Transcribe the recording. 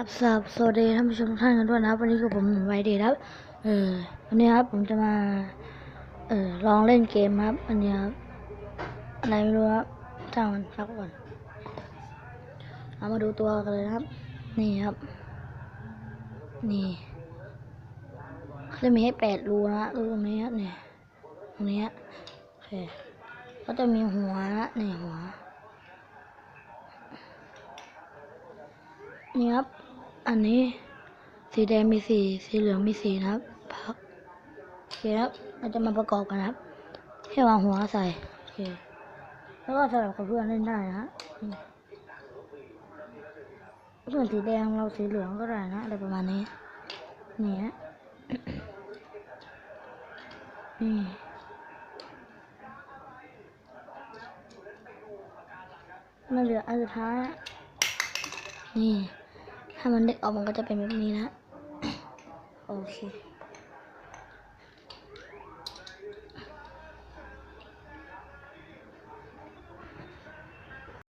ครับสวัสดีท่านผู้ชมทุกท่านกันด้วยนะครับวันนี้กับผมไวเดย์ครับ เออวันนี้ครับผมจะมา เออลองเล่นเกมครับอันนี้ครับอะไรไม่รู้ครับช่างมันพักก่อนเอามาดูตัวกันเลยครับ นี่ครับ นี่เขาจะมีให้แปดรูนะรูตรงนี้ครับเนี่ยตรงนี้โอเคก็จะมีหัวนะนี่หัวนี่ครับ อันนี้สีแดงมีสีสีเหลืองมีสีนะครับพักโอเคครับเราจะมาประกอบกันนะครับให้วางหัวใส่โอเคแล้วก็สลับกับเพื่อนเล่นได้นะฮะนี่ส่วนสีแดงเราสีเหลืองก็ได้นะอะไรประมาณนี้นี่ฮะนี่มาเหลืออันสุดท้ายนี่ ถ้ามันเด็กออกมันก็จะเป็นแบบนี้นะ โอเค